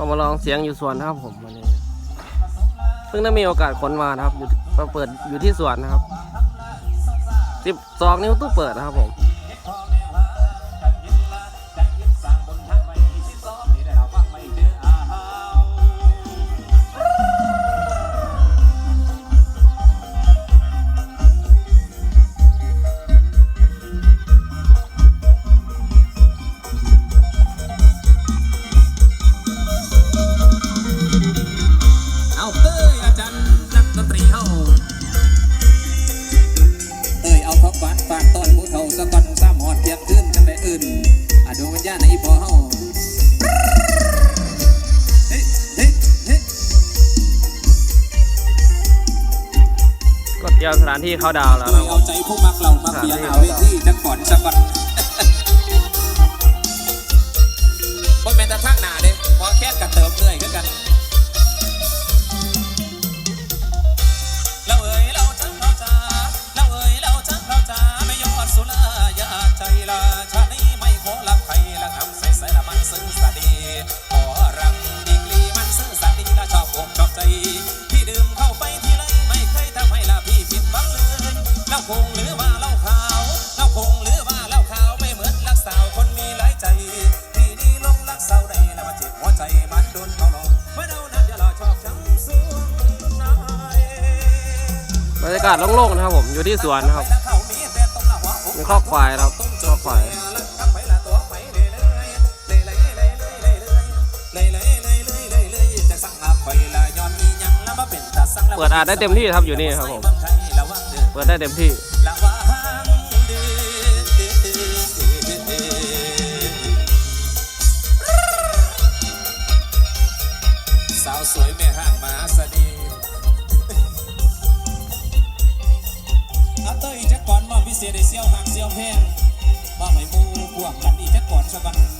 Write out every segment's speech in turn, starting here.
ก็มาลองเสียงอยู่สวนนะครับผมวันนี้เพิ่งได้มีโอกาสขนมานะครับอยู่มาเปิดอยู่ที่สวนนะครับสิบสองนิ้วตู้เปิดนะครับผม ยมสถานที่เข้าดาวน์แล้วเอ้นะยคเอารับ ใจผู้มักเหล่ามักเบียร์หาเวทีจังก่อนสะก่อนคนาคงหรือว่าเล่าขาวเล่าคงหรือว่าเล่าขาวไม่เหมือนรักสาวคนมีหลายใจพี่นี่ลงรักสาวใดแล้วมาเจ็บหัวใจมันโดนเขาหลอกเมื่อเรานั้นจะรอชอบช้ำสวงนายบรรยากาศโล่งๆนะครับผมอยู่ที่สวนนะครับมีข้อควายครับข้อควายเปิดอาจได้เต็มที่ครับอยู่นี่ครับผม ปิดได้เต็มที่สาวสวยแม่ห้างมาสนีอาเต้ยจักก่อนมาพิเศษได้เซี่ยวหักเซี่ยวแพงมาให้หมูพวกกันอีกจักก่อนสักกัน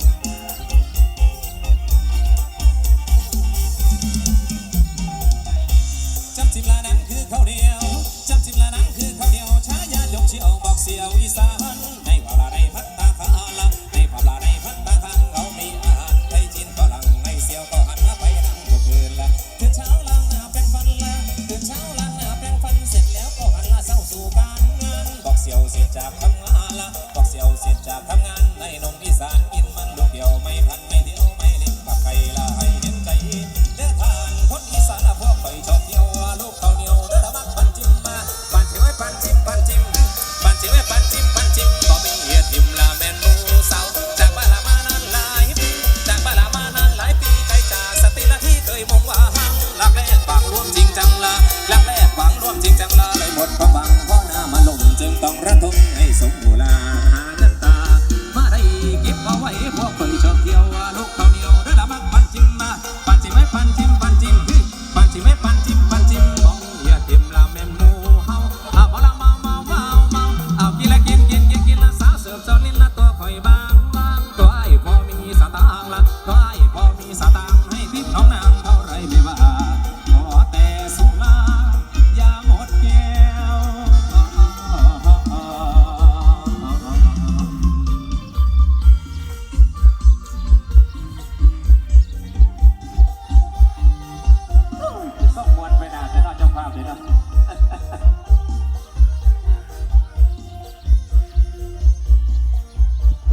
จากทำงานละบอกเสียวเสร็จจากทำงานในนมอีสานกินมันลูกเดียวไม่พันไม่เดียวไม่เล่นกับใครละให้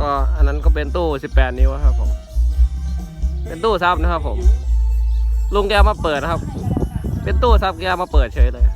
ก็อันนั้นก็เป็นตู้ 18 นิ้วครับผม เป็นตู้ซับนะครับผม ลุงแกมาเปิดนะครับ เป็นตู้ซับแกมาเปิดเฉยเลย